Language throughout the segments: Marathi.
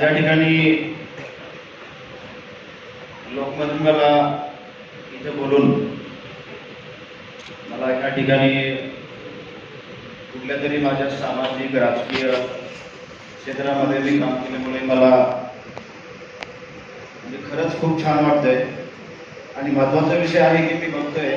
ज्या ठिकाणी लोकमत मला इथे बोलून मला या ठिकाणी कुठल्या तरी माझ्या सामाजिक राजकीय क्षेत्रामध्ये मी काम केल्यामुळे मला म्हणजे खरंच खूप छान वाटतंय. आणि महत्त्वाचा विषय आहे की मी बघतोय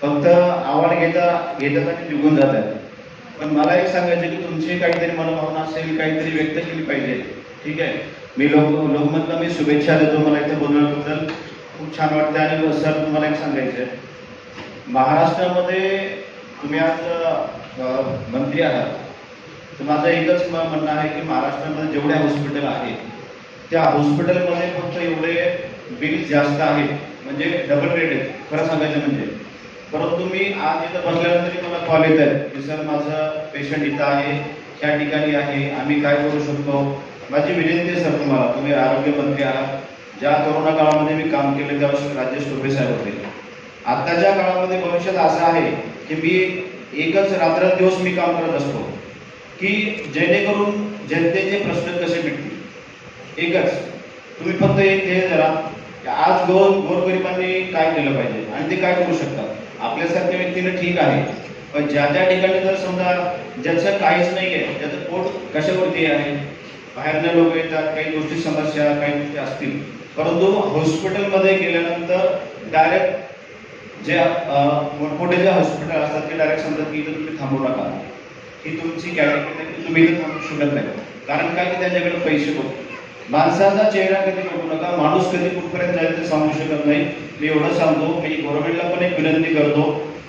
फक्त आव्हान घेता घेतात आणि निघून जात आहेत पण मला एक सांगायचं की तुमची काहीतरी मनोभावना असेल काहीतरी व्यक्त केली पाहिजे. ठीक आहे. मी लोक लोकमतला मी शुभेच्छा देतो मला इथे बोलण्याबद्दल खूप छान वाटतं आणि सर तुम्हाला एक सांगायचं आहे महाराष्ट्रामध्ये तुम्ही आज मंत्री आहात. तर माझं एकच म्हणणं आहे की महाराष्ट्रामध्ये जेवढे हॉस्पिटल आहेत त्या हॉस्पिटलमध्ये फक्त एवढे बिल जास्त आहेत. म्हणजे डबल रेट आहेत. खरं सांगायचं म्हणजे. परंतु मी आज इथं बसल्यानंतर मला कॉल येत आहेत की सर माझं पेशंट इथं आहे. त्या ठिकाणी आहे. आम्ही काय करू शकतो? माझी विनंती आहे सर तुम्हाला तुम्ही आरोग्यमंत्री आहात. ज्या कोरोना काळामध्ये मी काम केलं त्यावेळेस राजेश टोपे साहेब होते. आत्ताच्या काळामध्ये भविष्यात असं आहे की मी एकच रात्रंदिवस मी काम करत असतो की जेणेकरून जनतेचे प्रश्न कसे मिटतील? एकच तुम्ही फक्त एक हे धरा की आज गोर गोरगरिबांनी काय केलं पाहिजे आणि ते काय करू शकतात. आपल्यासारख्या व्यक्तीनं ठीक आहे पण ज्या ज्या ठिकाणी जर समजा ज्याचं काहीच नाही आहे त्याचं पोट कशावरती आहे? बाहेरनं लोक येतात काही गोष्टी समस्या काही गोष्टी असतील. परंतु हॉस्पिटलमध्ये गेल्यानंतर डायरेक्ट जे मोठमोठे जे हॉस्पिटल असतात ते डायरेक्ट सांगतात की इथं तुम्ही थांबू नका. ही तुमची कॅटेगरी तुम्ही इथं थांबू शकत नाही. कारण काय की त्यांच्याकडे पैसे बघ माणसाचा चेहरा कधी बघू नका माणूस कधी कुठपर्यंत जाईल ते सांगू शकत नाही. मी एवढं सांगतो मी गव्हर्नमेंटला पण एक विनंती करतो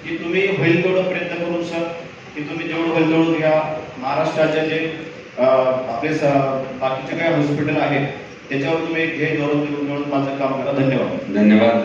की तुम्ही होईल तेवढं प्रयत्न करून सर की तुम्ही जेवढं होईल तेवढं घ्या. महाराष्ट्राचे जे आपले स- बाकीचे काय हॉस्पिटल आहेत त्याच्यावर तुम्ही एक गौरव देऊन माझं काम करा. धन्यवाद. धन्यवाद.